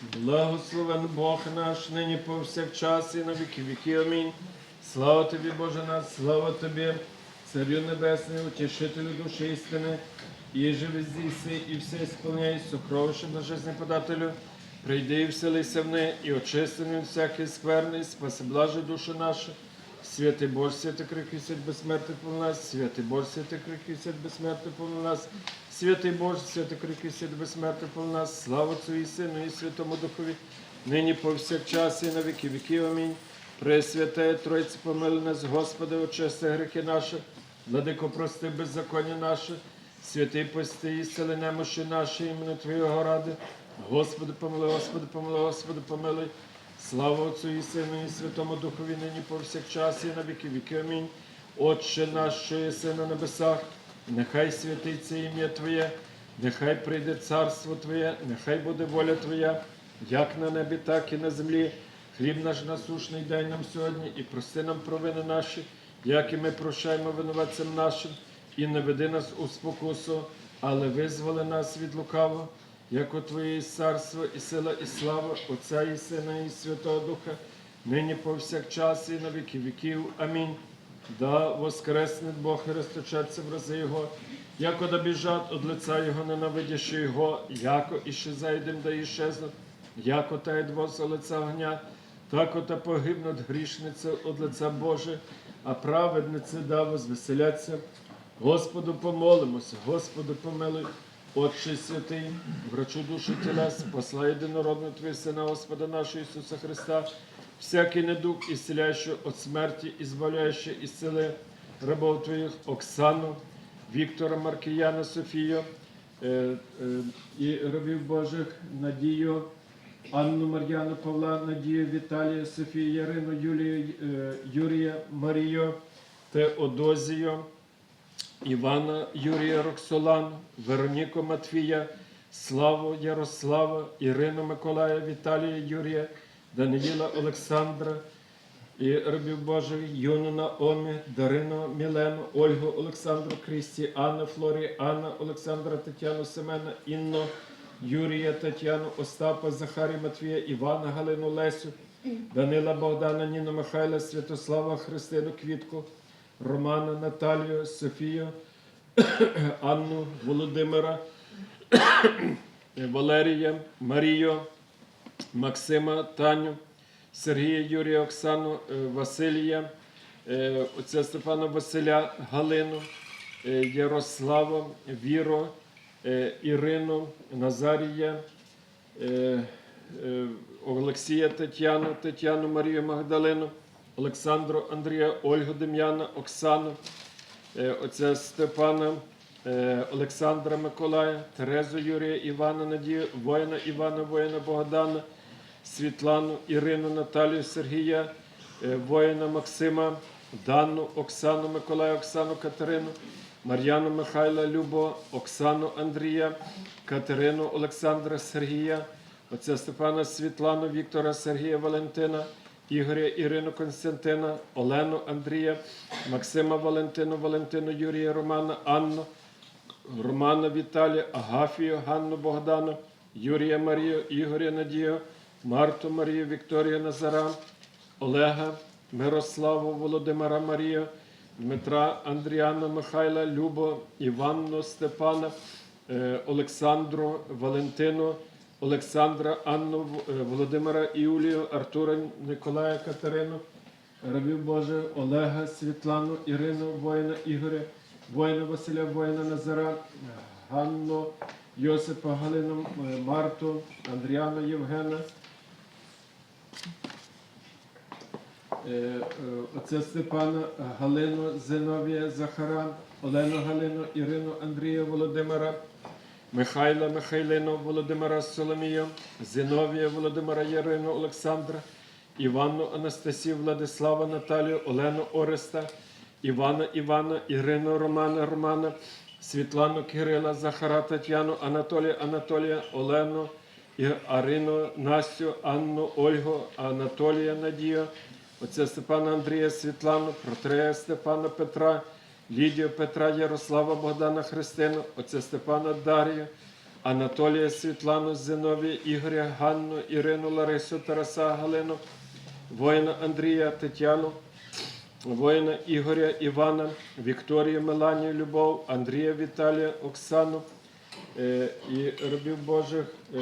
Благословен Бог наш, нині повсякчас і на віки віки. Амінь. Слава тобі, Боже наш, слава тобі, Царю Небесний, утішителю душі істини, і живи здійси, і все сповняй, сокровище на жизнь подателю. Прийди і вселися в неї, і очисти від всякий скверний, спаси блаже душу нашу. Святий Боже, святий крик сядь безсмертний по нас, святий Боже, святий крик сядь безсмертний по нас, святий Боже, святий крик сядь безсмертний по нас, слава Отцю і Сину, і Святому Духові, нині повсякчас і на віки віків. Амінь. Пресвятає Тройці, помили нас, Господи, очисти гріхи наші, владико прости беззаконня наше, святий пости і сили немощі наші, імені Твоєго ради. Господи, помилуй, Господи, помилуй, Господи, помилуй. Слава Отцю і Сину, і Святому Духові, нині повсякчас, і на віки віки. Амінь. Отче наш, що єси на небесах, нехай святиться ім'я Твоє, нехай прийде царство Твоє, нехай буде воля Твоя, як на небі, так і на землі. Хліб наш насушний дай нам сьогодні, і прости нам провини наші, як і ми прощаємо винуватцям нашим, і не веди нас у спокусу, але визволи нас від лукавого. Як у Твоє є царство і сила, і слава Отця і Сина, і Святого Духа, нині повсякчас і на віки віків. Амінь. Да воскресне Бог і розточаться в рази Його, яко да біжать од лица Його, ненавидящи Його, яко іще зайдем, да іщезнуть, яко та едвоса лица огня, тако та погибнуть грішниці од лица Боже, а праведниці да возвеселяться. Господу помолимося, Господу помилуй. Отче святий, врачу душі тілес, посла єдинородного Твого Сина Господа нашого Ісуса Христа, всякий недуг, ісціляючи від смерті, і збавляючи із сили рабов Твоїх Оксану, Віктора Маркіяна, Софію е, е, і рабів Божих Надію, Анну Мар'яну Павла, Надію, Віталія, Софію, Ярину, Юлію, е, Юрія, Марію, Теодозію. Івана Юрія Роксолану, Вероніку Матвія, Славу Ярослава, Ірину Миколая, Віталія Юрія, Даниїла Олександра і рабів Божих, Юну Наомі, Дарину Мілену, Ольгу Олександру Крісті, Анну Флорі, Анна Олександра, Тетяну Семена, Інну, Юрія, Тетяну, Остапа, Захарія Матвія, Івана Галину Лесю, Данила Богдана, Ніну Михайла, Святослава Христину Квітку. Романа Наталію, Софію, Анну Володимира, Валерія, Марію, Максима, Таню, Сергія Юрія, Оксану, е, Василія, е, отця Степана Василя, Галину, е, Ярослава, Віру, Ірину, Назарія, Олексія Тетяну, Тетяну Марію Магдалину. Олександру Андрія, Ольгу Дем'яна, Оксану, е, отця Степана, е, Олександра Миколая, Терезу Юрія, Івана Надію, воїна Івана, воїна Богдана, Світлану, Ірину, Наталію, Сергія, е, воїна Максима, Данну, Оксану Миколая, Оксану Катерину, Мар'яну Михайла, Любо, Оксану Андрія, Катерину Олександра Сергія, отця Степана Світлану, Віктора Сергія Валентина. Ігоря Ірину Константина, Олену Андрія, Максима Валентину, Валентину Юрія Романа, Анну, Романа Віталія, Агафію, Ганну Богдану, Юрія Марію, Ігоря Надію, Марту Марію, Вікторію Назара, Олега, Мирославу, Володимира Марію, Дмитра Андріана Михайла, Любо, Іванну Степана, е, Олександру, Валентину. Олександра, Анну, е, Володимира Іулію, Артура Николая Катерину, рабів Боже, Олега, Світлану, Ірину, воїна Ігоря, воїна Василя, воїна Назара, Ганну, Йосипа, Галину, е, Марту, Андріана Євгена. Е, е, Степана, Галину, Зиновія, Захара, Олену Галину, Ірину, Андрія, Володимира. Михайла Михайлину, Володимира Соломію, Зиновія Володимира Ярину, Олександра, Іванну Анастасію, Владислава Наталію, Олену Ореста, Івана Івана, Ірину Романа Романа, Світлану Кирила, Захара Тетяну, Анатолія Анатолія, Олену, Арину, Настю, Анну, Ольгу, Анатолія Надію, отця Степана Андрія, Світлану, Протрея Степана Петра, Лідію Петра, Ярослава Богдана Христину, отця Степана Дар'ю, Анатолія Світлану, Зиновія, Ігоря, Ганну, Ірину, Ларису, Тараса, Галину, воїна Андрія, Тетяну, воїна Ігоря, Івана, Вікторію, Меланію, Любов, Андрія, Віталія, Оксану е, і рабів Божих, е,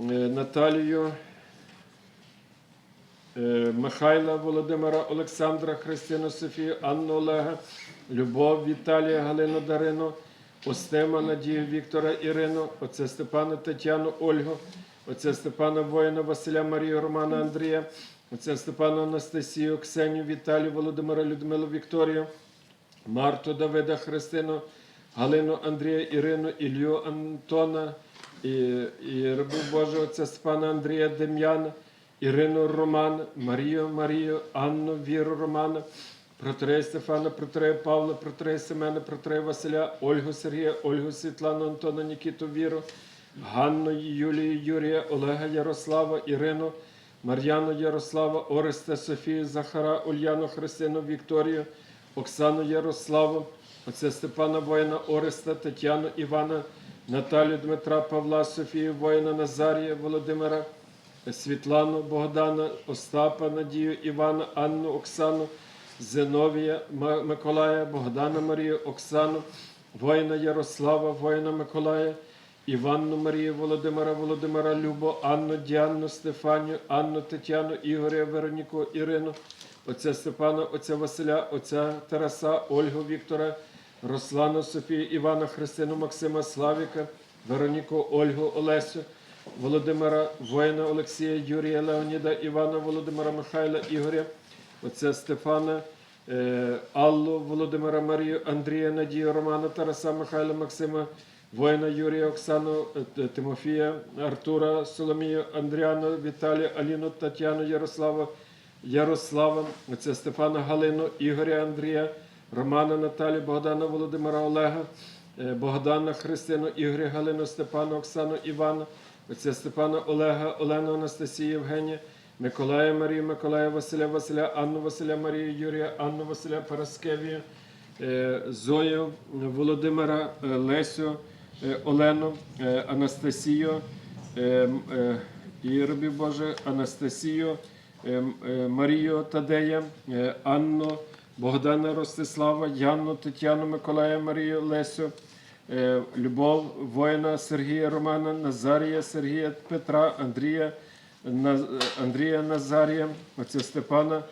е, Наталію, Михайла, Володимира, Олександра, Христину, Софію, Анну Олега, Любов, Віталія, Галину, Дарину, Остема, Надію, Віктора, Ірину, отця Степана, Тетяну, Ольгу, отця Степана Воїна, Василя, Марію, Романа, Андрія, отця Степана, Анастасію, Ксенію, Віталію, Володимира, Людмилу, Вікторію, Марту, Давида, Христину, Галину, Андрія, Ірину, Ілью, Антона, і, і рабів Божого, отця Степана, Андрія, Дем'яна, Ірину, Роман, Марію, Марію, Анну, Віру, Романа, Протрея Стефана, Протрея Павла, Протрея Семена, Протрея Василя, Ольгу Сергія, Ольгу Світлану, Антона, Нікіту, Віру, Ганну, Юлію, Юрія, Олега, Ярослава, Ірину, Мар'яну, Ярослава, Ореста, Софію, Захара, Ульяну, Христину, Вікторію, Оксану, Ярославу, отця Степана Воїна, Ореста, Тетяну, Івана, Наталю, Дмитра, Павла, Софію, Воїна, Назарія, Володимира, Світлану, Богдана, Остапа, Надію, Івана, Анну, Оксану, Зиновія, Миколая, Богдана Марію, Оксану, воїна Ярослава, воїна Миколая, Іванну Марію, Володимира, Володимира, Любо, Анну, Діанну, Стефанію, Анну, Тетяну, Ігоря, Вероніку, Ірину, отця Степана, отця Василя, отця Тараса, Ольгу, Віктора, Руслану, Софію, Івана, Христину, Максима, Славіка, Вероніку, Ольгу, Олесю, Володимира, воїна Олексія, Юрія, Леоніда, Івана, Володимира, Михайла, Ігоря, отця Стефана, е, Аллу, Володимира Марію, Андрія, Надію, Романа, Тараса, Михайла, Максима, воїна Юрія, Оксану, е, Тимофія, Артура, Соломію, Андріану, Віталія, Аліну, Тетяну, Ярослава, Ярослава, отця Стефана, Галину, Ігоря, Андрія, Романа, Наталі, Богдана, Володимира, Олега, е, Богдана, Христину, Ігоря, Галину, Степана, Оксану, Івана, отця Степана, Олега, Олену, Анастасію, Євгенія, Миколая Марію, Миколая Василя, Василя, Анну Василя Марію, Юрія, Анну Василя Параскевію, е, Зою, Володимира, е, Лесю, е, Олену, Анастасію, і рабів Боже, Анастасію, Марію Тадея, Анну, Богдана Ростислава, Яну, Тетяну, Миколая, Марію, Лесю, Любов, воїна Сергія Романа, Назарія, Сергія Петра, Андрія, Андрія Назарія, отця Степана,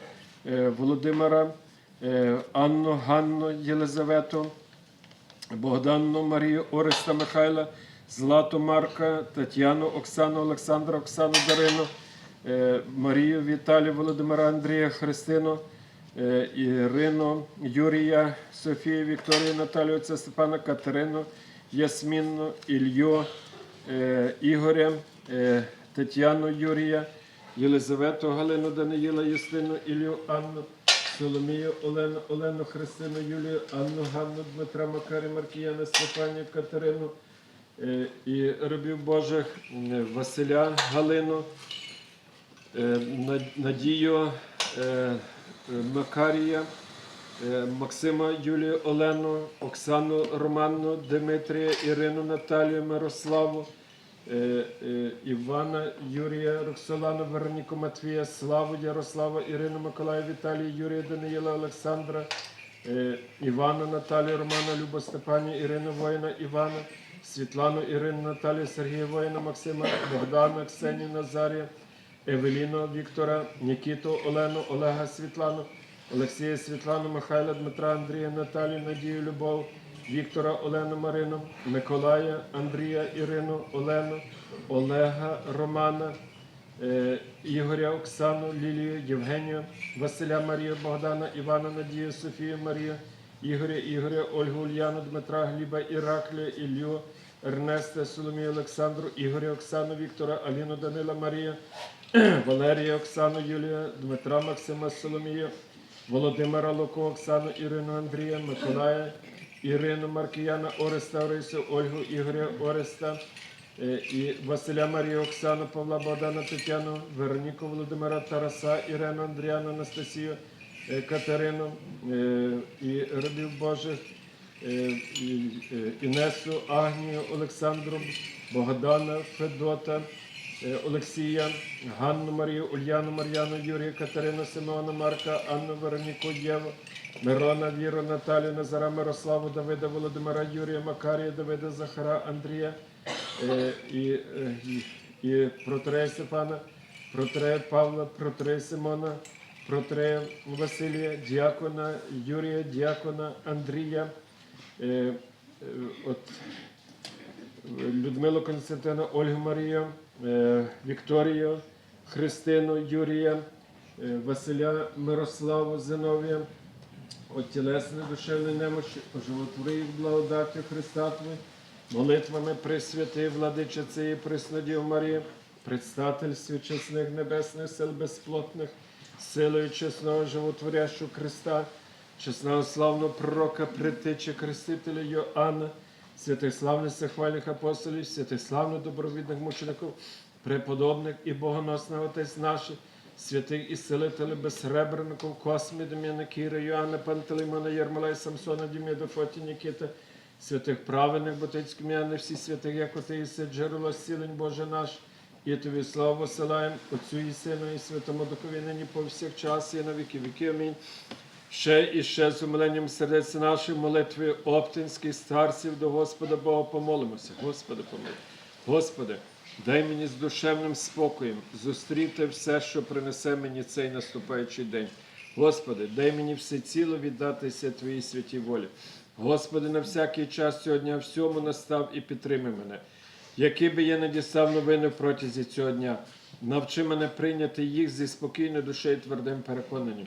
е, Володимира, е, Анну, Ганну, Єлизавету, Богданну Марію, Ореста Михайла, Злату Марка, Тетяну, Оксану, Олександра, Оксану Дарину, е, Марію, Віталію, Володимира Андрія, Христину, е, Ірину, Юрія, Софію, Вікторію, Наталію, отця Степана, Катерину, Ясмінну, Ілью, е, Ігоря, е, Тетяну Юрія, Єлизавету, Галину, Даниїла, Юстину, Ілью, Анну, Соломію, Олену, Олену, Христину, Юлію, Анну, Ганну, Дмитра, Макарі, Маркіяна, Стефанію, Катерину е, і рабів Божих е, Василя, Галину, е, Надію, е, е, Макарія, е, Максима, Юлію, Олену, Оксану, Романну, Дмитрія, Ірину, Наталію, Мирославу, е, е, Івана, Юрія, Роксолану, Вероніку, Матвія, Славу, Ярослава, Ірину, Миколая, Віталія, Юрія, Даниїла, Олександра, е, Івана, Наталію, Романа, Любу, Степані, Ірину, Воїна, Івана, Світлану, Ірину, Наталію, Сергія, Воїна, Максима, Богдана, Ксенію, Назарія, Евеліну, Віктора, Нікіту, Олену, Олега, Світлану, Олексія, Світлану, Михайла, Дмитра, Андрія, Наталію, Надію, Любов, Віктора, Олену, Марину, Миколая, Андрія, Ірину, Олену, Олега, Романа, е, Ігоря, Оксану, Лілію, Євгенію, Василя, Марію, Богдана, Івана, Надію, Софію, Марію, Ігоря, Ігоря, Ольгу, Ульяну, Дмитра, Гліба, Іраклія, Ілью, Ернеста, Соломію, Олександру, Ігоря, Оксану, Віктора, Аліну, Данила, Марію, Валерія, Оксану, Юлія, Дмитра, Максима, Соломію, Володимира Луко, Оксану, Ірину, Андрія, Миколая, Ірину, Маркіяна, Ореста, Орису, Ольгу, Ігоря, Ореста, е, і Василя Марію, Оксану, Павла, Богдана, Тетяну, Вероніку, Володимира, Тараса, Ірину, Андріану, Анастасію, е, Катерину е, і рабів Божих, Інесу, Агнію, Олександру, Богдана, Федота, Олексія, Ганну Марію, Ульяну Мар'яну, Юрія, Катерину, Симеона, Марка, Анну, Вероніку, Єву, Мирона, Віру, Наталію, Назара, Мирославу, Давида, Володимира, Юрія, Макарія, Давида, Захара, Андрія е, і, е, і, і протрея Степана, протрея Павла, протрея Симона, протрея Василія, діакона Юрія, діакона Андрія, е, е, от, Людмилу Константину, Ольгу Марію, е, Вікторію, Христину, Юрія, е, Василя Мирославу, Зиновія, от тілесне душевної немощі, поживотвори їх благодаттю Христа Твої, молитвами Пресвятий, владичиці і Преснодів Марії, предстательстві чесних небесних сил безплотних, силою чесного животворящого Христа, чесного славного пророка, притечі Крестителя Йоанна, святих славних всехвальних апостолів, святих славних добровідних мучеників, преподобних і богоносних отець наших, святих і селителів безсребреників, Космі, Дем'яна, Кіра, Йоанна, Пантелеймона, Єрмолай, Самсона, Дім'яда, Фоті, Нікіта, святих праведних, Ботицьких м'яни, всі святих, як все джерело зцілень Боже наш, і тобі славу посилаємо Отцю і Сину, і Святому Духові, нині повсякчас, і на віки віки. Амінь. Ще і ще з умиленням сердець наших молитви оптинських старців до Господа Бога помолимося. Господи, помилуй. Господи, дай мені з душевним спокоєм зустріти все, що принесе мені цей наступаючий день. Господи, дай мені всеціло віддатися Твоїй святій волі. Господи, на всякий час цього дня всьому настав і підтримай мене. Які би я не дістав новини протязі цього дня, навчи мене прийняти їх зі спокійною душею і твердим переконанням,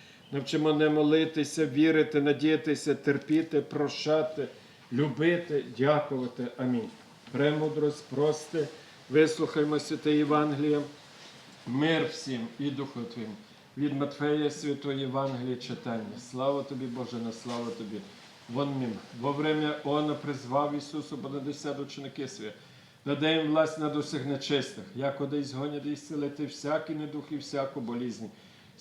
Навчи мене молитися, вірити, надіятися, терпіти, прощати, любити, дякувати. Амінь. Премудрость, прости, вислухаймо святе Євангеліє, мир всім і Духу Твоїм. Від Матфея Святої Євангелії читання. Слава тобі, Боже, на слава тобі. Вон мім. Во время Она призвав Ісусу понадеся до ученики свої. Даде їм власть над усіх нечистих, як одей згонять і зцілити всякий недух і всяку болізнь.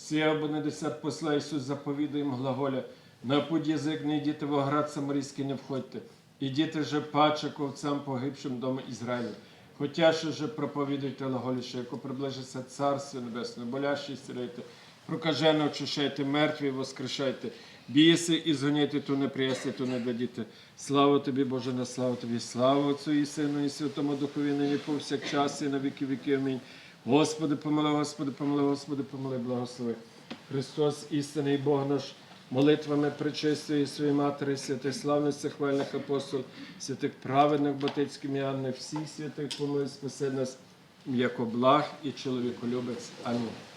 Сія або не десят посла Ісус заповідує їм глаголя, на путь язик не йдіте в оград самарійський не входьте, ідіте же паче ковцям погибшим дому Ізраїлю. Хотя ще же проповідуйте глаголі, що яко приближиться Царство Небесне, болящі зцілюйте, прокажено очищайте, мертві воскрешайте, біси і згоняйте, ту не приясти, ту не дадіте. Слава тобі, Боже, на славу тобі, слава Отцю і Сину, і Святому Духові, нині повсякчас, і на віки віки. Амінь. Господи, помили, Господи, помили, Господи, помили, благослови. Христос, істинний Бог наш, молитвами причистої своєї матері, святих славних хвальних апостол, святих праведних батицьких Іоанни, всіх святих помилуй, спаси нас, як благ і чоловіколюбець. Амінь.